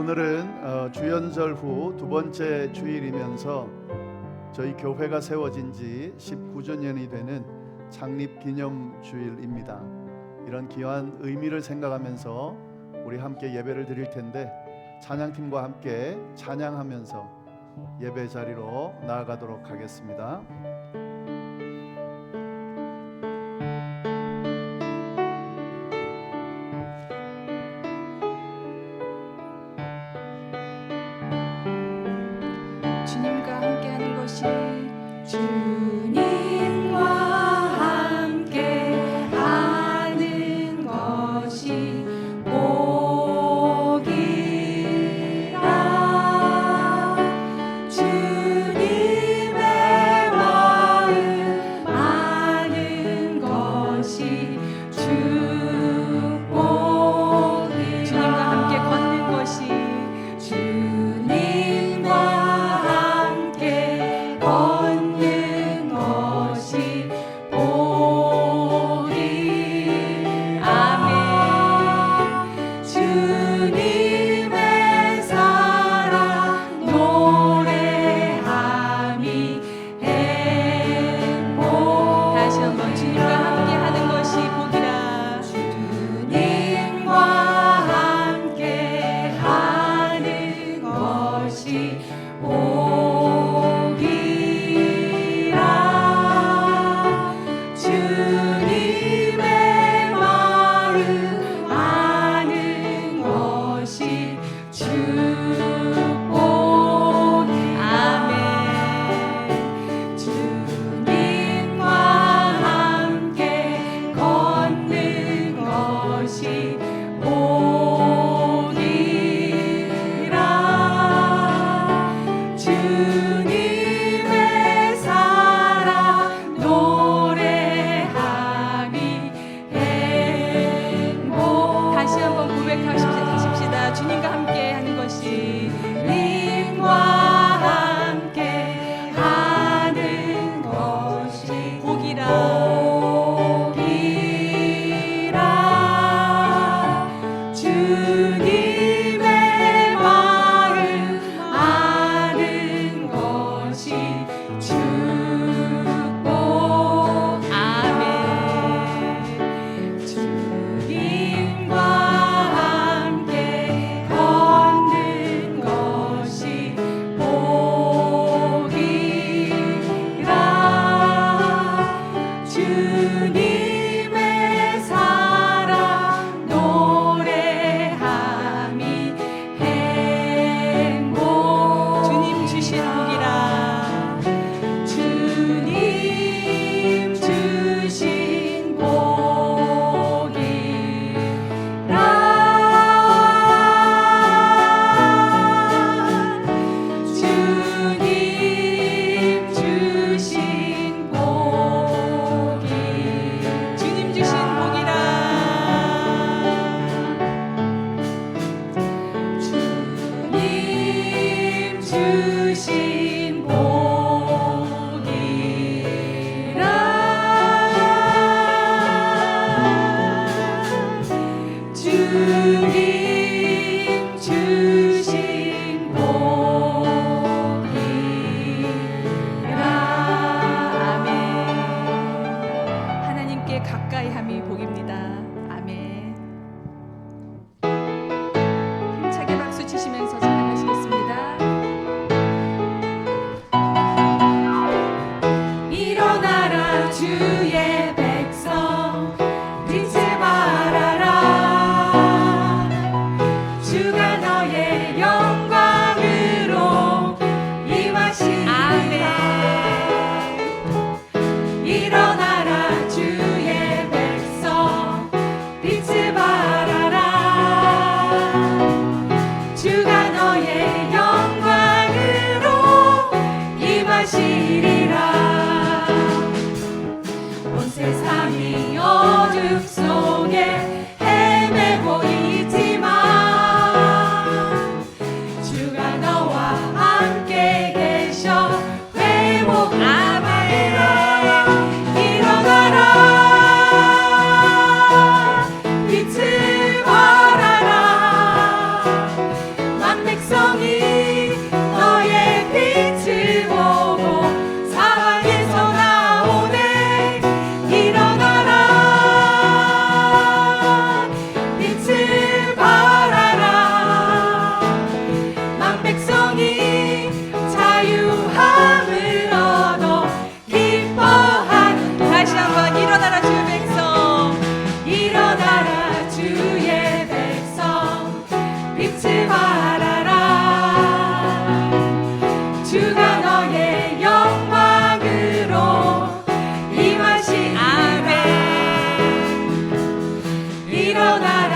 오늘은 어, 주연절 후 두 번째 주일이면서 저희 교회가 세워진 지 19주년이 되는 창립 기념 주일입니다. 이런 귀한 의미를 생각하면서 우리 함께 예배를 드릴 텐데 찬양팀과 함께 찬양하면서 예배 자리로 나아가도록 하겠습니다. you. know that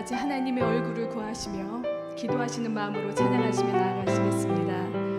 같이 하나님의 얼굴을 구하시며 기도하시는 마음으로 찬양하시며 나아가시겠습니다.